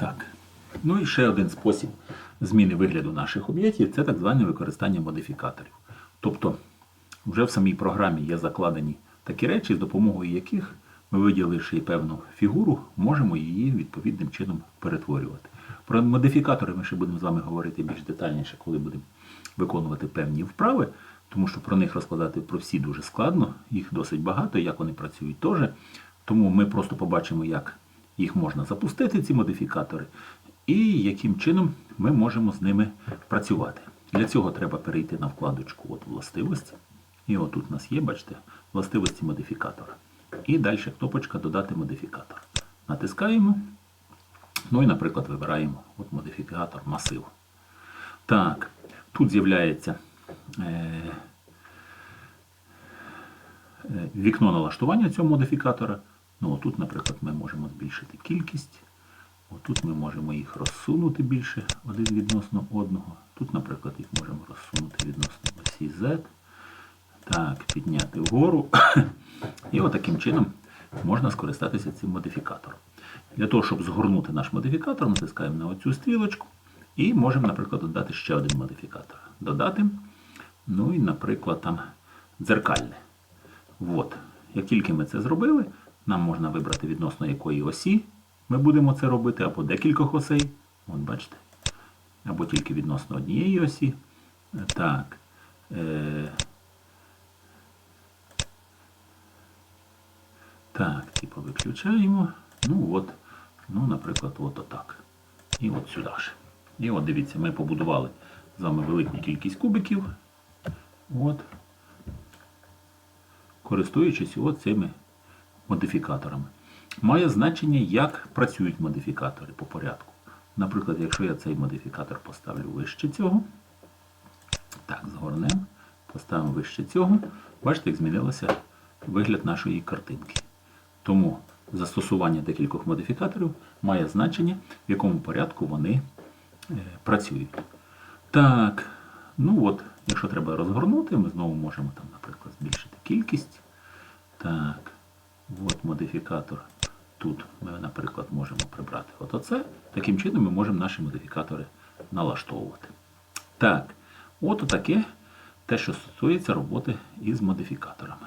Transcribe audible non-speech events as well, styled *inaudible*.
Так. Ну і ще один спосіб зміни вигляду наших об'єктів це так зване використання модифікаторів. Тобто вже в самій програмі є закладені такі речі, з допомогою яких ми, виділивши певну фігуру, можемо її відповідним чином перетворювати. Про модифікатори ми ще будемо з вами говорити більш детальніше, коли будемо виконувати певні вправи, тому що про них розкладати про всі дуже складно, їх досить багато, як вони працюють теж. Тому ми просто побачимо, як їх можна запустити, ці модифікатори, і яким чином ми можемо з ними працювати. Для цього треба перейти на вкладочку от властивості. І отут у нас є, бачите, властивості модифікатора. І далі кнопочка Додати модифікатор. Натискаємо. Ну і, наприклад, вибираємо от модифікатор масив. Так, тут з'являється е, е, вікно налаштування цього модифікатора. Ну, отут, наприклад, ми можемо збільшити кількість. Отут ми можемо їх розсунути більше один відносно одного. Тут, наприклад, їх можемо розсунути відносно осі Z. Так, підняти вгору. *coughs* І отаким чином можна скористатися цим модифікатором. Для того, щоб згорнути наш модифікатор, натискаємо на оцю стрілочку і можемо, наприклад, додати ще один модифікатор. Додати, ну і, наприклад, там дзеркальне. От. Як тільки ми це зробили, нам можна вибрати відносно якої осі ми будемо це робити, або декількох осей. От бачите. Або тільки відносно однієї осі. Так. Е... Так, типу виключаємо. Ну от, ну, наприклад, от отак. І от сюди ж. І от дивіться, ми побудували з вами велику кількість кубиків. От. Користуючись от цими модифікаторами. Має значення, як працюють модифікатори по порядку. Наприклад, якщо я цей модифікатор поставлю вище цього, так, згорнемо, поставимо вище цього, бачите, як змінився вигляд нашої картинки. Тому застосування декількох модифікаторів має значення, в якому порядку вони е, працюють. Так, ну от, якщо треба розгорнути, ми знову можемо, там, наприклад, збільшити кількість. Так, модифікатор. Тут ми, наприклад, можемо прибрати от оце. Таким чином ми можемо наші модифікатори налаштовувати. Так, от таке те, що стосується роботи із модифікаторами.